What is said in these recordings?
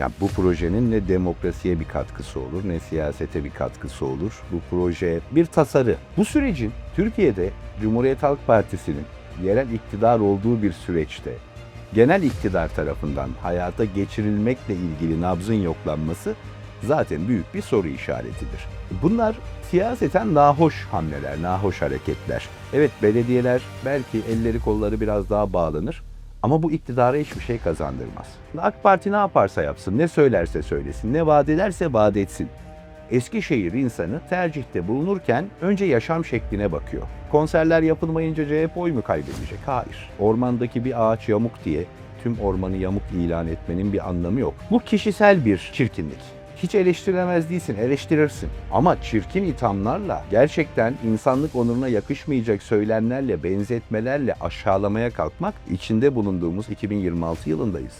Ya bu projenin ne demokrasiye bir katkısı olur ne siyasete bir katkısı olur. Bu proje bir tasarı. Bu sürecin Türkiye'de Cumhuriyet Halk Partisi'nin yerel iktidar olduğu bir süreçte genel iktidar tarafından hayata geçirilmekle ilgili nabzın yoklanması zaten büyük bir soru işaretidir. Bunlar siyaseten nahoş hamleler, nahoş hareketler. Evet belediyeler belki elleri kolları biraz daha bağlanır ama bu iktidara hiçbir şey kazandırmaz. AK Parti ne yaparsa yapsın, ne söylerse söylesin, ne vaat ederse vaat etsin. Eskişehir insanı tercihte bulunurken önce yaşam şekline bakıyor. Konserler yapılmayınca CHP oy mu kaybedecek? Hayır. Ormandaki bir ağaç yamuk diye tüm ormanı yamuk ilan etmenin bir anlamı yok. Bu kişisel bir çirkinlik. Hiç eleştiremez değilsin, eleştirirsin. Ama çirkin ithamlarla, gerçekten insanlık onuruna yakışmayacak söylemlerle, benzetmelerle aşağılamaya kalkmak içinde bulunduğumuz 2026 yılındayız.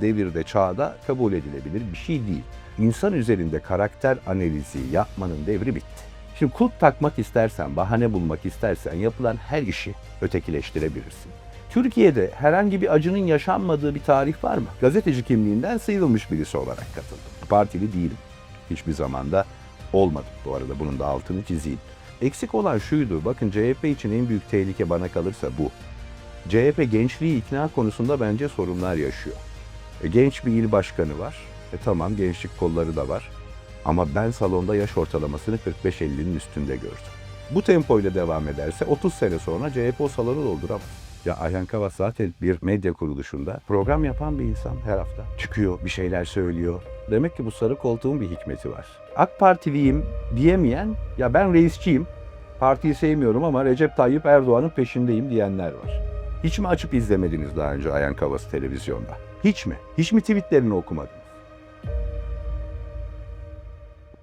Devirde, çağda kabul edilebilir bir şey değil. İnsan üzerinde karakter analizi yapmanın devri bitti. Şimdi kulp takmak istersen, bahane bulmak istersen yapılan her işi ötekileştirebilirsin. Türkiye'de herhangi bir acının yaşanmadığı bir tarih var mı? Gazeteci kimliğinden sıyrılmış birisi olarak katıldım. Partili değilim. Hiçbir zamanda olmadım. Bu arada bunun da altını çizeyim. Eksik olan şuydu. Bakın CHP için en büyük tehlike bana kalırsa bu. CHP gençliği ikna konusunda bence sorunlar yaşıyor. E, genç bir il başkanı var. E tamam gençlik kolları da var. Ama ben salonda yaş ortalamasını 45-50'nin üstünde gördüm. Bu tempoyla devam ederse 30 sene sonra CHP o salonu dolduramaz. Ya Ayhan Kavas zaten bir medya kuruluşunda program yapan bir insan her hafta. Çıkıyor, bir şeyler söylüyor. Demek ki bu sarı koltuğun bir hikmeti var. AK Partiliyim diyemeyen, ya ben reisçiyim, partiyi sevmiyorum ama Recep Tayyip Erdoğan'ın peşindeyim diyenler var. Hiç mi açıp izlemediniz daha önce Ayhan Kavas'ı televizyonda? Hiç mi? Hiç mi tweetlerini okumadınız?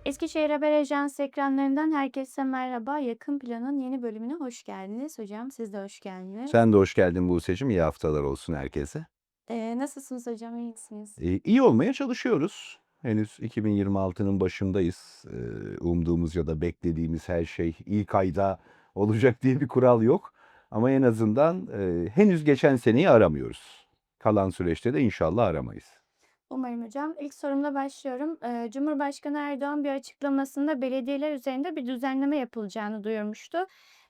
Eskişehir Haber Ajansı ekranlarından herkese merhaba. Yakın Plan'ın yeni bölümüne hoş geldiniz. Hocam siz de hoş geldiniz. Sen de hoş geldin Buse'cim. İyi haftalar olsun herkese. Ee, nasılsınız hocam? İyi misiniz? Ee, iyi olmaya çalışıyoruz. Henüz 2026'nın başındayız. Ee, umduğumuz ya da beklediğimiz her şey ilk ayda olacak diye bir kural yok. Ama en azından e, henüz geçen seneyi aramıyoruz. Kalan süreçte de inşallah aramayız. Umarım hocam. İlk sorumla başlıyorum. Ee, Cumhurbaşkanı Erdoğan bir açıklamasında belediyeler üzerinde bir düzenleme yapılacağını duyurmuştu.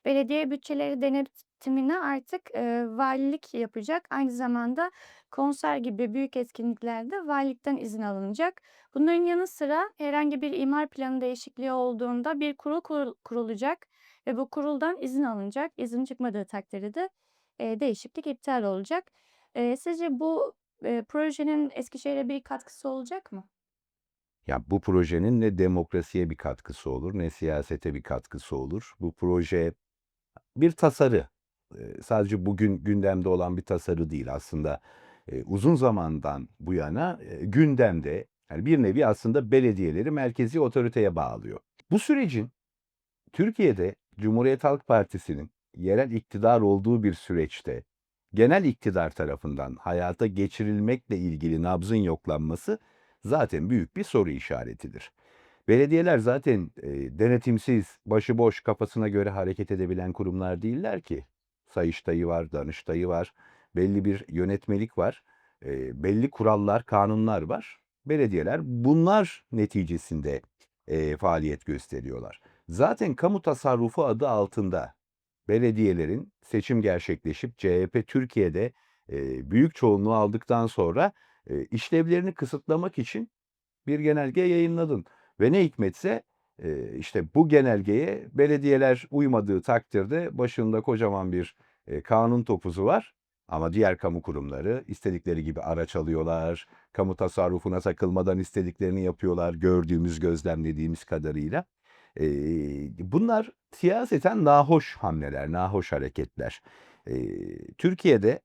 Belediye bütçeleri denetimine artık e, valilik yapacak. Aynı zamanda konser gibi büyük etkinliklerde valilikten izin alınacak. Bunların yanı sıra herhangi bir imar planı değişikliği olduğunda bir kurul kurul- kurulacak ve bu kuruldan izin alınacak. İzin çıkmadığı takdirde de e, değişiklik iptal olacak. E, sizce bu e, projenin Eskişehir'e bir katkısı olacak mı? Ya bu projenin ne demokrasiye bir katkısı olur ne siyasete bir katkısı olur. Bu proje bir tasarı. Eee, sadece bugün gündemde olan bir tasarı değil aslında. Eee, uzun zamandan bu yana eee, gündemde yani bir nevi aslında belediyeleri merkezi otoriteye bağlıyor. Bu sürecin Türkiye'de Cumhuriyet Halk Partisi'nin yerel iktidar olduğu bir süreçte genel iktidar tarafından hayata geçirilmekle ilgili nabzın yoklanması zaten büyük bir soru işaretidir. Belediyeler zaten e, denetimsiz, başıboş, kafasına göre hareket edebilen kurumlar değiller ki. Sayıştayı var, Danıştayı var, belli bir yönetmelik var, e, belli kurallar, kanunlar var. Belediyeler bunlar neticesinde e, faaliyet gösteriyorlar. Zaten kamu tasarrufu adı altında belediyelerin seçim gerçekleşip CHP Türkiye'de e, büyük çoğunluğu aldıktan sonra e, işlevlerini kısıtlamak için bir genelge yayınladın. Ve ne hikmetse e, işte bu genelgeye belediyeler uymadığı takdirde başında kocaman bir e, kanun topuzu var. Ama diğer kamu kurumları istedikleri gibi araç alıyorlar, kamu tasarrufuna takılmadan istediklerini yapıyorlar gördüğümüz, gözlemlediğimiz kadarıyla. Eee, bunlar siyaseten nahoş hamleler, nahoş hareketler. Eee, Türkiye'de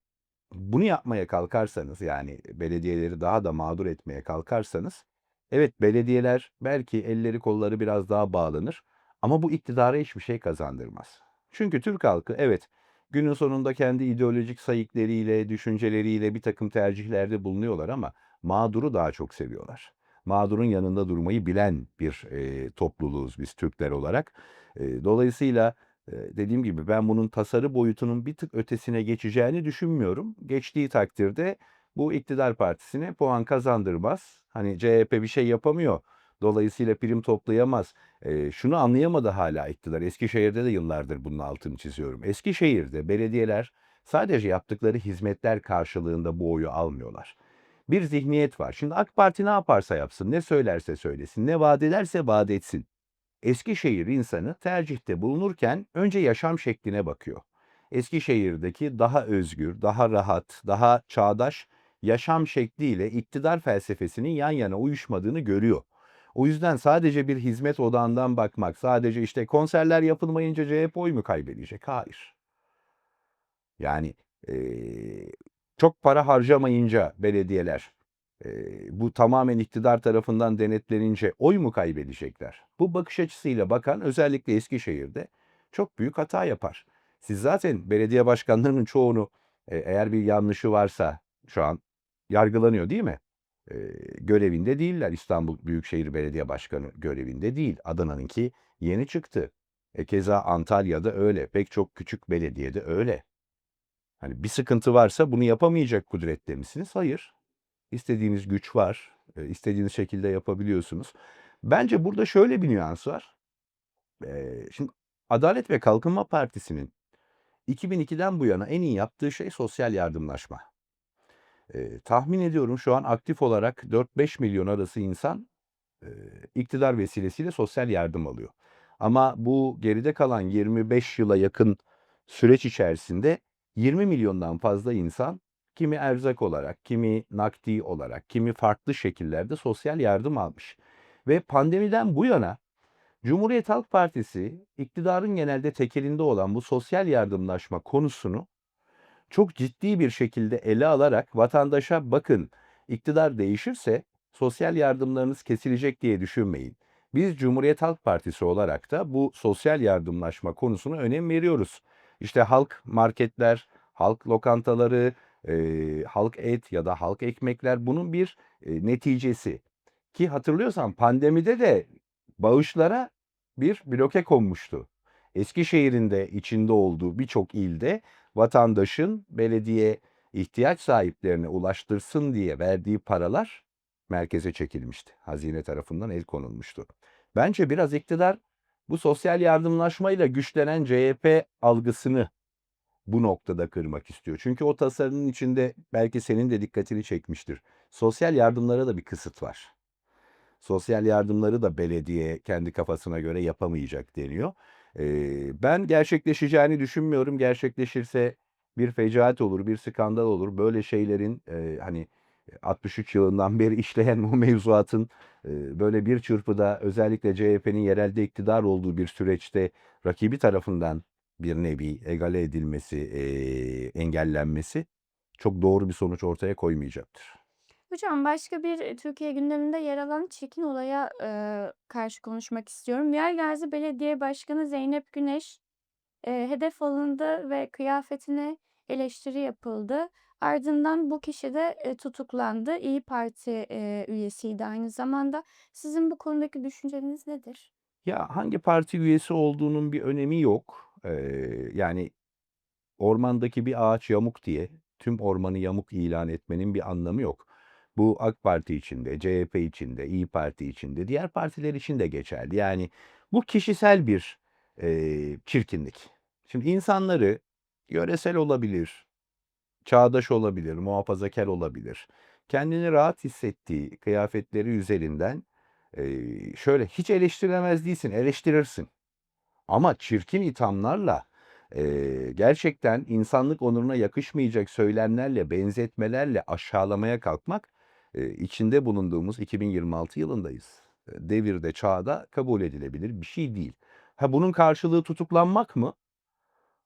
bunu yapmaya kalkarsanız yani belediyeleri daha da mağdur etmeye kalkarsanız evet belediyeler belki elleri kolları biraz daha bağlanır ama bu iktidara hiçbir şey kazandırmaz. Çünkü Türk halkı evet günün sonunda kendi ideolojik sayıklarıyla, düşünceleriyle bir takım tercihlerde bulunuyorlar ama mağduru daha çok seviyorlar mağdurun yanında durmayı bilen bir e, topluluğuz biz Türkler olarak. E, dolayısıyla e, dediğim gibi ben bunun tasarı boyutunun bir tık ötesine geçeceğini düşünmüyorum. Geçtiği takdirde Bu iktidar partisine puan kazandırmaz. Hani CHP bir şey yapamıyor. Dolayısıyla prim toplayamaz. Eee, şunu anlayamadı hala iktidar. Eskişehir'de de yıllardır bunun altını çiziyorum. Eskişehir'de belediyeler sadece yaptıkları hizmetler karşılığında bu oyu almıyorlar. Bir zihniyet var. Şimdi AK Parti ne yaparsa yapsın, ne söylerse söylesin, ne vaat ederse vaat etsin. Eskişehir insanı tercihte bulunurken önce yaşam şekline bakıyor. Eskişehir'deki daha özgür, daha rahat, daha çağdaş yaşam şekliyle iktidar felsefesinin yan yana uyuşmadığını görüyor. O yüzden sadece bir hizmet odağından bakmak, sadece işte konserler yapılmayınca CHP oy mu kaybedecek? Hayır. Yani eee, çok para harcamayınca belediyeler eee, bu tamamen iktidar tarafından denetlenince oy mu kaybedecekler? Bu bakış açısıyla bakan özellikle Eskişehir'de çok büyük hata yapar. Siz zaten belediye başkanlarının çoğunu e, eğer bir yanlışı varsa şu an yargılanıyor değil mi? E, görevinde değiller. İstanbul Büyükşehir Belediye Başkanı görevinde değil. Adana'nınki yeni çıktı. E, keza Antalya'da öyle. Pek çok küçük belediyede öyle. Hani bir sıkıntı varsa bunu yapamayacak kudrette misiniz? Hayır. İstediğiniz güç var. E, istediğiniz şekilde yapabiliyorsunuz. Bence burada şöyle bir nüans var. E, şimdi Adalet ve Kalkınma Partisi'nin 2002'den bu yana en iyi yaptığı şey sosyal yardımlaşma. E, tahmin ediyorum şu an aktif olarak 4-5 milyon arası insan iktidar vesilesiyle sosyal yardım alıyor. Ama bu geride kalan 25 yıla yakın süreç içerisinde 20 milyondan fazla insan kimi erzak olarak, kimi nakdi olarak, kimi farklı şekillerde sosyal yardım almış. Ve pandemiden bu yana Cumhuriyet Halk Partisi iktidarın genelde tekelinde olan bu sosyal yardımlaşma konusunu çok ciddi bir şekilde ele alarak vatandaşa bakın iktidar değişirse sosyal yardımlarınız kesilecek diye düşünmeyin. Biz Cumhuriyet Halk Partisi olarak da bu sosyal yardımlaşma konusuna önem veriyoruz. İşte halk marketler, halk lokantaları, e, halk et ya da halk ekmekler bunun bir e, neticesi. Ki hatırlıyorsan pandemide de bağışlara bir bloke konmuştu. Eskişehir'in de içinde olduğu birçok ilde vatandaşın belediye ihtiyaç sahiplerine ulaştırsın diye verdiği paralar merkeze çekilmişti. Hazine tarafından el konulmuştu. Bence biraz iktidar bu sosyal yardımlaşmayla güçlenen CHP algısını bu noktada kırmak istiyor. Çünkü o tasarının içinde belki senin de dikkatini çekmiştir. Sosyal yardımlara da bir kısıt var. Sosyal yardımları da belediye kendi kafasına göre yapamayacak deniyor. Ee, ben gerçekleşeceğini düşünmüyorum. Gerçekleşirse bir fecaat olur, bir skandal olur. Böyle şeylerin e, hani 63 yılından beri işleyen bu mevzuatın böyle bir çırpıda özellikle CHP'nin yerelde iktidar olduğu bir süreçte rakibi tarafından bir nevi egale edilmesi, engellenmesi çok doğru bir sonuç ortaya koymayacaktır. Hocam başka bir Türkiye gündeminde yer alan çirkin olaya e, karşı konuşmak istiyorum. Yergazi Belediye Başkanı Zeynep Güneş e, hedef alındı ve kıyafetine eleştiri yapıldı. Ardından bu kişi de e, tutuklandı. İyi Parti e, üyesiydi aynı zamanda. Sizin bu konudaki düşünceniz nedir? Ya hangi parti üyesi olduğunun bir önemi yok. Ee, yani ormandaki bir ağaç yamuk diye tüm ormanı yamuk ilan etmenin bir anlamı yok. Bu AK Parti içinde, CHP içinde, İyi Parti içinde, diğer partiler için de geçerli. Yani bu kişisel bir e, çirkinlik. Şimdi insanları yöresel olabilir, çağdaş olabilir, muhafazakar olabilir. Kendini rahat hissettiği kıyafetleri üzerinden e, şöyle hiç eleştiremez değilsin, eleştirirsin. Ama çirkin ithamlarla eee, gerçekten insanlık onuruna yakışmayacak söylemlerle, benzetmelerle aşağılamaya kalkmak eee, içinde bulunduğumuz 2026 yılındayız. Devirde, çağda kabul edilebilir bir şey değil. Ha bunun karşılığı tutuklanmak mı?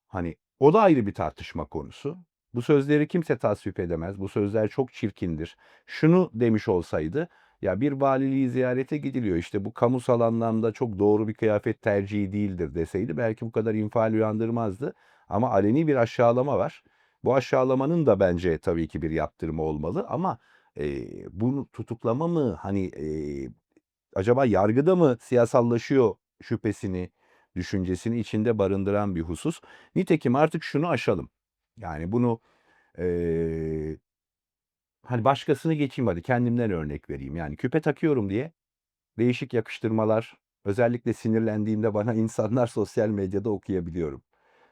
Hani o da ayrı bir tartışma konusu. Bu sözleri kimse tasvip edemez. Bu sözler çok çirkindir. Şunu demiş olsaydı, ya bir valiliği ziyarete gidiliyor işte bu kamusal anlamda çok doğru bir kıyafet tercihi değildir deseydi belki bu kadar infial uyandırmazdı. Ama aleni bir aşağılama var. Bu aşağılamanın da bence tabii ki bir yaptırımı olmalı ama e, bunu tutuklama mı hani e, acaba yargıda mı siyasallaşıyor şüphesini, düşüncesini içinde barındıran bir husus. Nitekim artık şunu aşalım. Yani bunu e, hani başkasını geçeyim hadi kendimden örnek vereyim. Yani küpe takıyorum diye değişik yakıştırmalar özellikle sinirlendiğimde bana insanlar sosyal medyada okuyabiliyorum.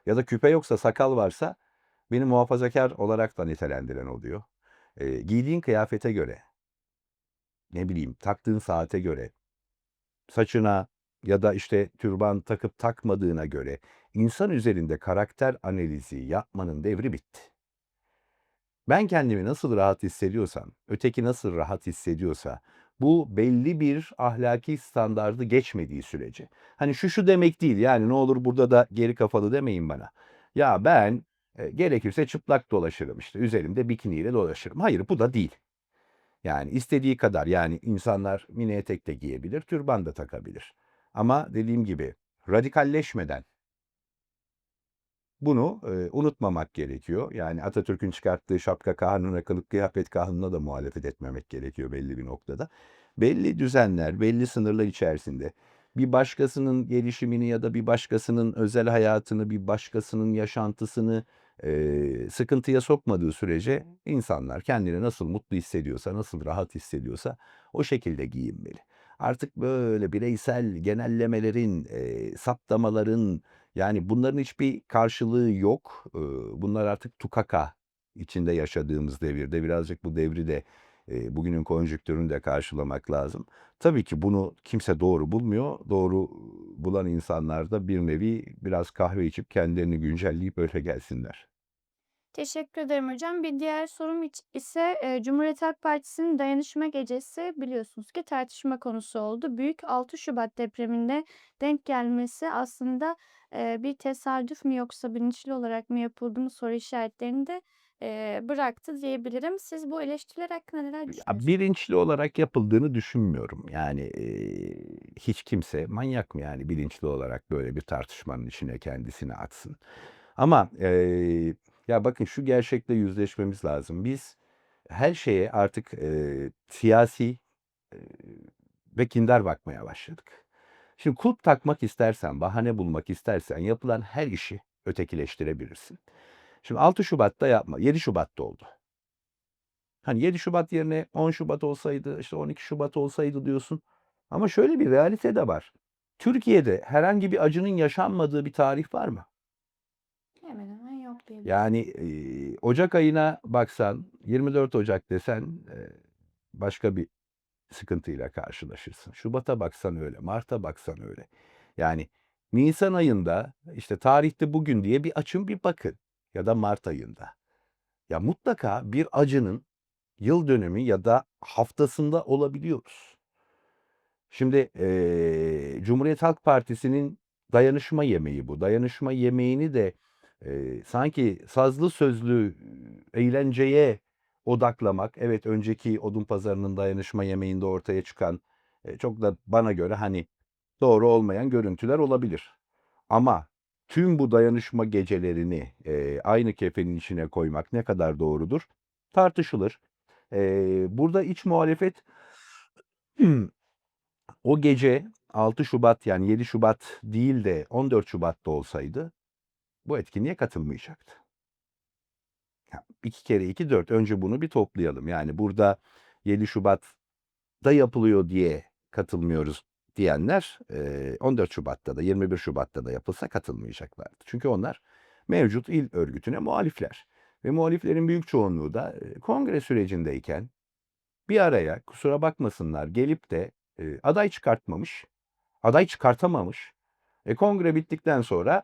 Ya da küpe yoksa sakal varsa beni muhafazakar olarak da nitelendiren oluyor. Eee, giydiğin kıyafete göre, ne bileyim taktığın saate göre, saçına ya da işte türban takıp takmadığına göre insan üzerinde karakter analizi yapmanın devri bitti. Ben kendimi nasıl rahat hissediyorsam, öteki nasıl rahat hissediyorsa bu belli bir ahlaki standardı geçmediği sürece. Hani şu şu demek değil yani ne olur burada da geri kafalı demeyin bana. Ya ben e, gerekirse çıplak dolaşırım işte üzerimde bikiniyle dolaşırım. Hayır bu da değil. Yani istediği kadar yani insanlar mini etek de giyebilir, türban da takabilir. Ama dediğim gibi radikalleşmeden bunu e, unutmamak gerekiyor. Yani Atatürk'ün çıkarttığı şapka kanununa, kılık kıyafet kanununa da muhalefet etmemek gerekiyor belli bir noktada. Belli düzenler, belli sınırlar içerisinde bir başkasının gelişimini ya da bir başkasının özel hayatını, bir başkasının yaşantısını e, sıkıntıya sokmadığı sürece insanlar kendini nasıl mutlu hissediyorsa, nasıl rahat hissediyorsa o şekilde giyinmeli. Artık böyle bireysel genellemelerin, e, saptamaların, yani bunların hiçbir karşılığı yok. Bunlar artık tukaka içinde yaşadığımız devirde birazcık bu devri de, bugünün konjonktürünü de karşılamak lazım. Tabii ki bunu kimse doğru bulmuyor. Doğru bulan insanlar da bir nevi biraz kahve içip kendilerini güncelleyip öyle gelsinler. Teşekkür ederim hocam. Bir diğer sorum iç ise, eee, Cumhuriyet Halk Partisi'nin dayanışma gecesi biliyorsunuz ki tartışma konusu oldu. Büyük 6 Şubat depreminde denk gelmesi aslında, eee, bir tesadüf mü yoksa bilinçli olarak mı yapıldı mı soru işaretlerini de, eee, bıraktı diyebilirim. Siz bu eleştiriler hakkında neler Ya, düşünüyorsunuz? bilinçli olarak yapıldığını düşünmüyorum. Yani, eee, hiç kimse manyak mı yani bilinçli olarak böyle bir tartışmanın içine kendisini atsın? Ama, eee, ya, bakın şu gerçekle yüzleşmemiz lazım. Biz her şeye artık, eee, siyasi, eee, ve kindar bakmaya başladık. Şimdi kulp takmak istersen, bahane bulmak istersen yapılan her işi ötekileştirebilirsin. Şimdi 6 Şubat'ta yapma, 7 Şubat'ta oldu. Hani 7 Şubat yerine 10 Şubat olsaydı, işte 12 Şubat olsaydı diyorsun. Ama şöyle bir realite de var. Türkiye'de herhangi bir acının yaşanmadığı bir tarih var mı? Hemen Yani, eee, ocak ayına baksan, 24 Ocak desen, eee, başka bir sıkıntıyla karşılaşırsın. Şubat'a baksan öyle, mart'a baksan öyle. Yani nisan ayında, işte, tarihte bugün diye bir açın bir bakın ya da mart ayında. Ya, mutlaka bir acının yıl dönümü ya da haftasında olabiliyoruz. Şimdi, eee, Cumhuriyet Halk Partisi'nin dayanışma yemeği bu. Dayanışma yemeğini de, eee, sanki sazlı sözlü, eğlenceye odaklamak, evet, önceki Odunpazarı'nın dayanışma yemeğinde ortaya çıkan, eee, çok da bana göre, hani, doğru olmayan görüntüler olabilir. Ama tüm bu dayanışma gecelerini, eee, aynı kefenin içine koymak ne kadar doğrudur tartışılır. Eee, burada iç muhalefet o gece 6 Şubat, yani 7 Şubat değil de 14 Şubat'ta olsaydı bu etkinliğe katılmayacaktı. Ya, 2 kere 2 4. Önce bunu bir toplayalım. Yani burada 7 Şubat'ta yapılıyor diye katılmıyoruz diyenler, eee, 14 Şubat'ta da 21 Şubat'ta da yapılsa katılmayacaklardı. Çünkü onlar mevcut il örgütüne muhalifler ve muhaliflerin büyük çoğunluğu da, kongre sürecindeyken bir araya, kusura bakmasınlar, gelip de, aday çıkartmamış, aday çıkartamamış, e, kongre bittikten sonra,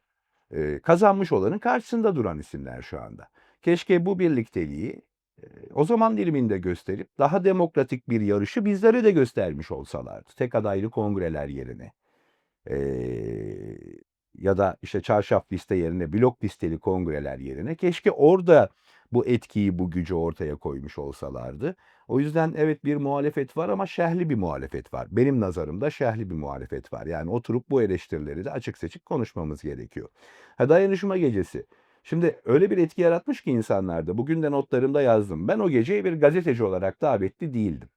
eee, kazanmış olanın karşısında duran isimler şu anda. Keşke bu birlikteliği, o zaman diliminde gösterip daha demokratik bir yarışı bizlere de göstermiş olsalardı. Tek adaylı kongreler yerine. Eee, ya da, işte, çarşaf liste yerine blok listeli kongreler yerine keşke orada bu etkiyi, bu gücü ortaya koymuş olsalardı. O yüzden evet, bir muhalefet var ama şerhli bir muhalefet var. Benim nazarımda şerhli bir muhalefet var. Yani oturup bu eleştirileri de açık seçik konuşmamız gerekiyor. Ha, dayanışma gecesi. Şimdi öyle bir etki yaratmış ki insanlarda, bugün de notlarımda yazdım. Ben o geceye bir gazeteci olarak davetli değildim.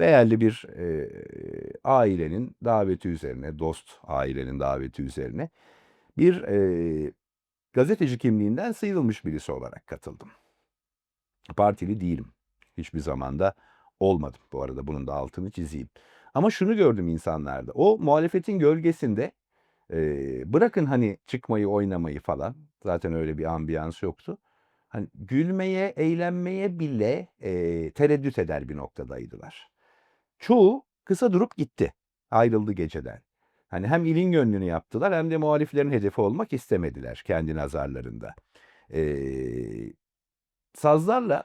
Değerli bir, eee, ailenin daveti üzerine, dost ailenin daveti üzerine bir, eee, gazeteci kimliğinden sıyrılmış birisi olarak katıldım. Partili değilim. Hiçbir zaman da olmadım bu arada bunun da altını çizeyim. Ama şunu gördüm insanlarda. O muhalefetin gölgesinde eee, bırakın hani çıkmayı, oynamayı falan. Zaten öyle bir ambiyans yoktu. Hani gülmeye, eğlenmeye bile eee, tereddüt eder bir noktadaydılar. Çoğu kısa durup gitti. Ayrıldı geceden. Hani hem ilin gönlünü yaptılar hem de muhaliflerin hedefi olmak istemediler kendi nazarlarında. Eee, sazlarla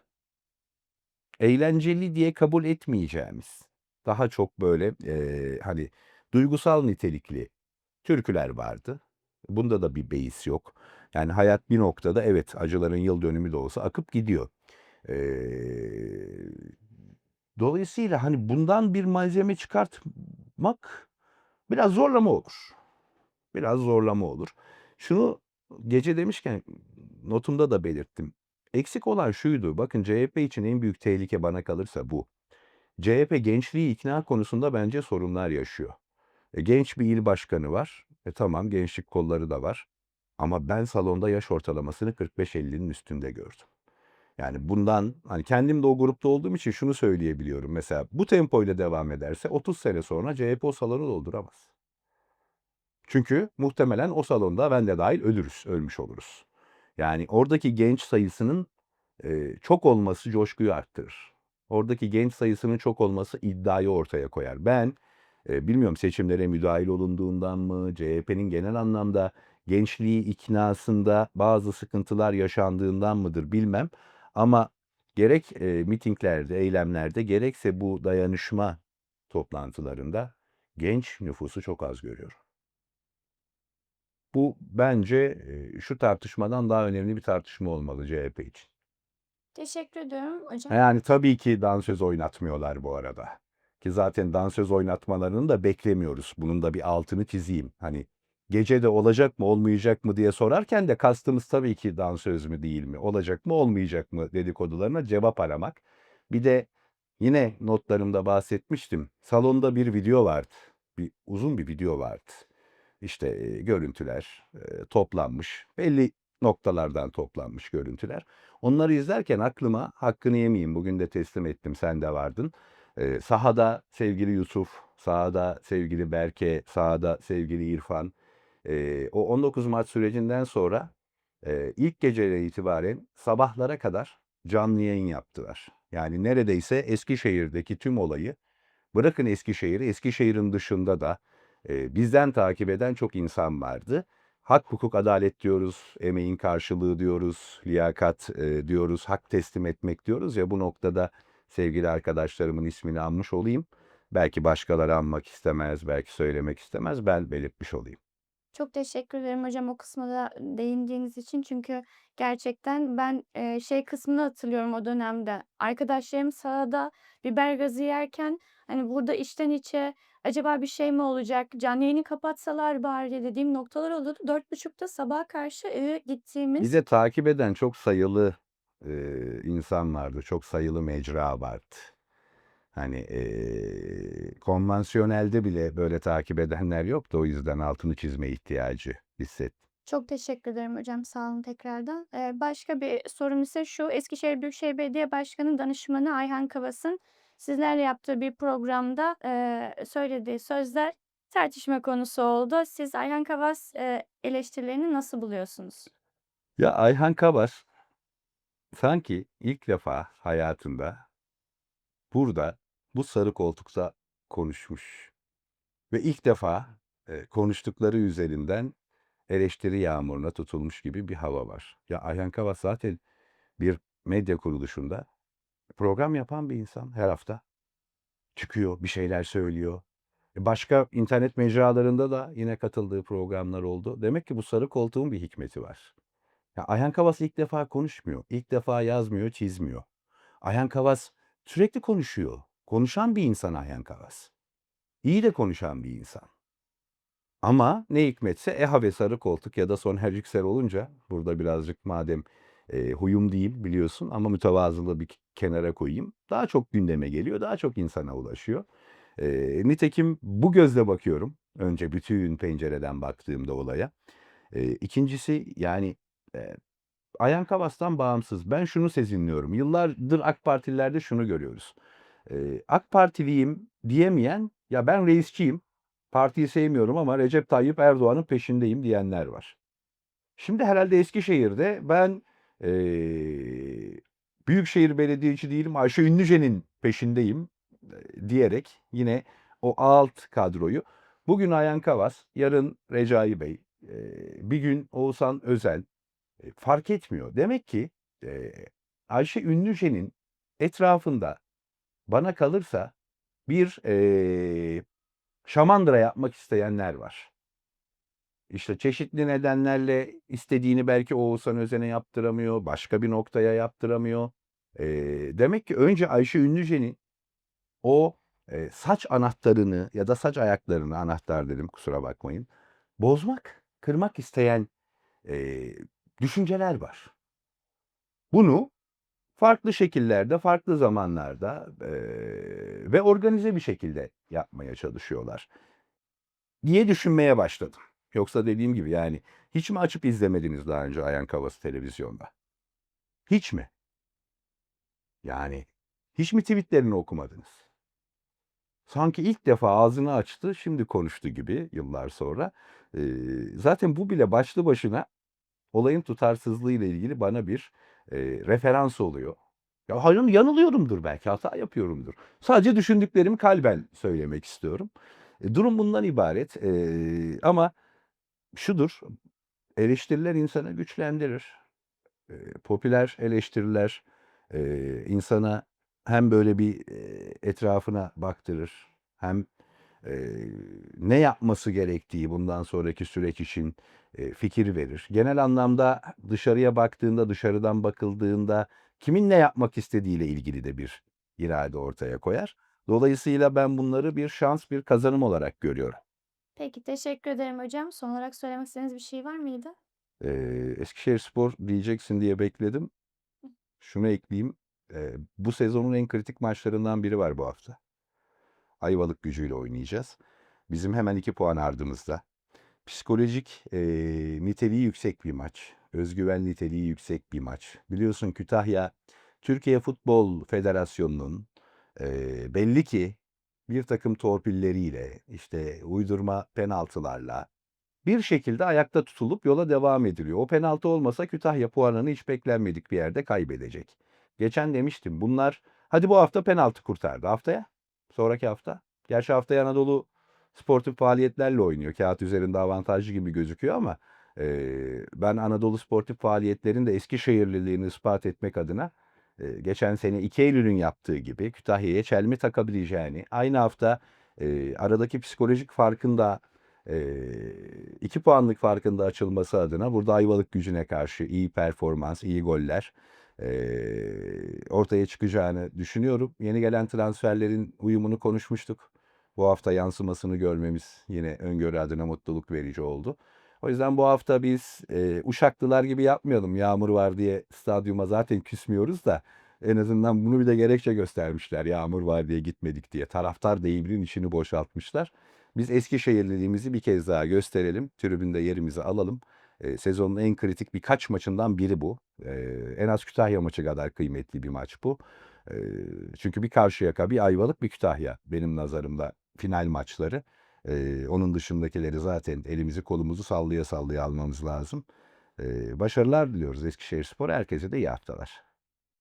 eğlenceli diye kabul etmeyeceğimiz, daha çok böyle eee, hani duygusal nitelikli türküler vardı. Bunda da bir beis yok. Yani hayat bir noktada evet acıların yıl dönümü de olsa akıp gidiyor. Eee, dolayısıyla hani bundan bir malzeme çıkartmak biraz zorlama olur. Biraz zorlama olur. Şunu gece demişken notumda da belirttim. Eksik olan şuydu. Bakın CHP için en büyük tehlike bana kalırsa bu. CHP gençliği ikna konusunda bence sorunlar yaşıyor. E, genç bir il başkanı var. E tamam gençlik kolları da var. Ama ben salonda yaş ortalamasını 45-50'nin üstünde gördüm. Yani bundan hani kendim de o grupta olduğum için şunu söyleyebiliyorum. Mesela bu tempoyla devam ederse 30 sene sonra CHP o salonu dolduramaz. Çünkü muhtemelen o salonda ben de dahil ölürüz, ölmüş oluruz. Yani oradaki genç sayısının e, çok olması coşkuyu arttırır. Oradaki genç sayısının çok olması iddiayı ortaya koyar. Ben e, bilmiyorum seçimlere müdahil olunduğundan mı, CHP'nin genel anlamda gençliği iknasında bazı sıkıntılar yaşandığından mıdır bilmem. Ama gerek e, mitinglerde, eylemlerde gerekse bu dayanışma toplantılarında genç nüfusu çok az görüyorum. Bu bence e, şu tartışmadan daha önemli bir tartışma olmalı CHP için. Teşekkür ediyorum hocam. Yani tabii ki dansöz oynatmıyorlar bu arada. Ki zaten dansöz oynatmalarını da beklemiyoruz. Bunun da bir altını çizeyim. Hani gece de olacak mı olmayacak mı diye sorarken de kastımız tabii ki dansöz mü değil mi, olacak mı olmayacak mı dedikodularına cevap aramak. Bir de yine notlarımda bahsetmiştim. Salonda bir video vardı. Bir uzun bir video vardı. İşte e, görüntüler e, toplanmış. Belli noktalardan toplanmış görüntüler. Onları izlerken aklıma hakkını yemeyeyim. Bugün de teslim ettim. Sen de vardın. Ee, sahada sevgili Yusuf, sahada sevgili Berke, sahada sevgili İrfan. O 19 Mart sürecinden sonra e, ilk geceden itibaren sabahlara kadar canlı yayın yaptılar. Yani neredeyse Eskişehir'deki tüm olayı bırakın Eskişehir'i, Eskişehir'in dışında da e, bizden takip eden çok insan vardı. Hak, hukuk, adalet diyoruz, emeğin karşılığı diyoruz, liyakat e, diyoruz, hak teslim etmek diyoruz ya bu noktada sevgili arkadaşlarımın ismini anmış olayım. Belki başkaları anmak istemez, belki söylemek istemez, ben belirtmiş olayım. Çok teşekkür ederim hocam o kısma da değindiğiniz için. Çünkü gerçekten ben eee, şey kısmını hatırlıyorum o dönemde. Arkadaşlarım sahada biber gazı yerken hani burada içten içe acaba bir şey mi olacak? Canlı yayını kapatsalar bari dediğim noktalar oluyordu. Dört buçukta sabaha karşı eve gittiğimiz Bize takip eden çok sayılı e, insan vardı, çok sayılı mecra vardı. Hani e, konvansiyonelde bile böyle takip edenler yoktu. O yüzden altını çizme ihtiyacı hissettim. Çok teşekkür ederim hocam. Sağ olun tekrardan. Eee, başka bir sorum ise şu. Eskişehir Büyükşehir Belediye Başkanı danışmanı Ayhan Kavas'ın sizlerle yaptığı bir programda eee, söylediği sözler tartışma konusu oldu. Siz Ayhan Kavas eee, eleştirilerini nasıl buluyorsunuz? Ya Ayhan Kabas sanki ilk defa hayatında burada bu sarı koltukta konuşmuş ve ilk defa e, konuştukları üzerinden eleştiri yağmuruna tutulmuş gibi bir hava var. Ya Ayhan Kavas zaten bir medya kuruluşunda program yapan bir insan her hafta. Çıkıyor, bir şeyler söylüyor. E, Başka internet mecralarında da yine katıldığı programlar oldu. Demek ki bu sarı koltuğun bir hikmeti var. Ya Ayhan Kavas ilk defa konuşmuyor. İlk defa yazmıyor, çizmiyor. Ayhan Kavas sürekli konuşuyor. Konuşan bir insan Ayhan Kavas. İyi de konuşan bir insan. Ama ne hikmetse EHA ve sarı koltuk ya da Soner Yüksel olunca burada birazcık madem e, huyum değil biliyorsun ama mütevazılığı bir kenara koyayım. Daha çok gündeme geliyor, daha çok insana ulaşıyor. E, nitekim bu gözle bakıyorum. Önce bütün pencereden baktığımda olaya. E, ikincisi yani e, Ayankabas'tan bağımsız. Ben şunu sezinliyorum. Yıllardır AK Partililerde şunu görüyoruz. Eee, AK Partiliyim diyemeyen, ya ben reisçiyim, partiyi sevmiyorum ama Recep Tayyip Erdoğan'ın peşindeyim diyenler var. Şimdi herhalde Eskişehir'de ben eee Büyükşehir Belediyeci değilim, Ayşe Ünlüce'nin peşindeyim diyerek yine o alt kadroyu bugün Ayhan Kavas, yarın Recai Bey, eee, bir gün Oğuzhan Özel e, fark etmiyor. Demek ki eee, Ayşe Ünlüce'nin etrafında bana kalırsa bir eee şamandıra yapmak isteyenler var. İşte çeşitli nedenlerle istediğini belki Oğuzhan Özen'e yaptıramıyor, başka bir noktaya yaptıramıyor. Eee, demek ki önce Ayşe Ünlüce'nin o eee, saç anahtarını ya da saç ayaklarını, anahtar dedim kusura bakmayın, bozmak, kırmak isteyen eee, düşünceler var. Bunu farklı şekillerde, farklı zamanlarda eee, ve organize bir şekilde yapmaya çalışıyorlar diye düşünmeye başladım. Yoksa dediğim gibi yani hiç mi açıp izlemediniz daha önce Ayhan Kavas'ı televizyonda? Hiç mi? Yani hiç mi tweetlerini okumadınız? Sanki ilk defa ağzını açtı, şimdi konuştu gibi yıllar sonra. Eee, zaten bu bile başlı başına olayın tutarsızlığıyla ilgili bana bir eee, referans oluyor. Ya hayır, yanılıyorumdur belki, hata yapıyorumdur. Sadece düşündüklerimi kalben söylemek istiyorum. E, durum bundan ibaret. Eee, ama şudur, eleştiriler insanı güçlendirir. Eee, popüler eleştiriler eee, insana hem böyle bir eee, etrafına baktırır, hem eee, ne yapması gerektiği bundan sonraki süreç için eee, fikir verir. Genel anlamda dışarıya baktığında, dışarıdan bakıldığında kimin ne yapmak istediğiyle ilgili de bir irade ortaya koyar. Dolayısıyla ben bunları bir şans, bir kazanım olarak görüyorum. Peki, teşekkür ederim hocam. Son olarak söylemek istediğiniz bir şey var mıydı? Eee, Eskişehirspor diyeceksin diye bekledim. Şunu ekleyeyim, eee, bu sezonun en kritik maçlarından biri var bu hafta. Ayvalıkgücü'yle oynayacağız. Bizim hemen 2 puan ardımızda. Psikolojik, eee, niteliği yüksek bir maç. Özgüven niteliği yüksek bir maç. Biliyorsun Kütahya, Türkiye Futbol Federasyonu'nun eee, belli ki bir takım torpilleriyle, işte uydurma penaltılarla bir şekilde ayakta tutulup yola devam ediliyor. O penaltı olmasa Kütahya puanını hiç beklenmedik bir yerde kaybedecek. Geçen demiştim bunlar hadi bu hafta penaltı kurtardı. Haftaya? Sonraki hafta? Gerçi haftaya Anadolu sportif faaliyetlerle oynuyor. Kağıt üzerinde avantajlı gibi gözüküyor ama eee, ben Anadolu sportif faaliyetlerin de Eskişehirliliğini ispat etmek adına geçen sene 2 Eylül'ün yaptığı gibi Kütahya'ya çelme takabileceğini, aynı hafta eee, aradaki psikolojik farkın da eee 2 puanlık farkın da açılması adına burada Ayvalıkgücü'ne karşı iyi performans, iyi goller eee, ortaya çıkacağını düşünüyorum. Yeni gelen transferlerin uyumunu konuşmuştuk. Bu hafta yansımasını görmemiz yine öngörü adına mutluluk verici oldu. O yüzden bu hafta biz eee, Uşaklılar gibi yapmayalım. Yağmur var diye stadyuma zaten küsmüyoruz da en azından bunu bir de gerekçe göstermişler. Yağmur var diye gitmedik diye. Taraftar deyiminin içini boşaltmışlar. Biz Eskişehirliliğimizi bir kez daha gösterelim. Tribünde yerimizi alalım. Eee, sezonun en kritik birkaç maçından biri bu. Eee, en az Kütahya maçı kadar kıymetli bir maç bu. Eee, çünkü bir Karşıyaka, bir Ayvalık, bir Kütahya benim nazarımda final maçları. Eee, onun dışındakileri zaten elimizi kolumuzu sallaya sallaya almamız lazım. Eee, başarılar diliyoruz Eskişehirspor. Herkese de iyi haftalar.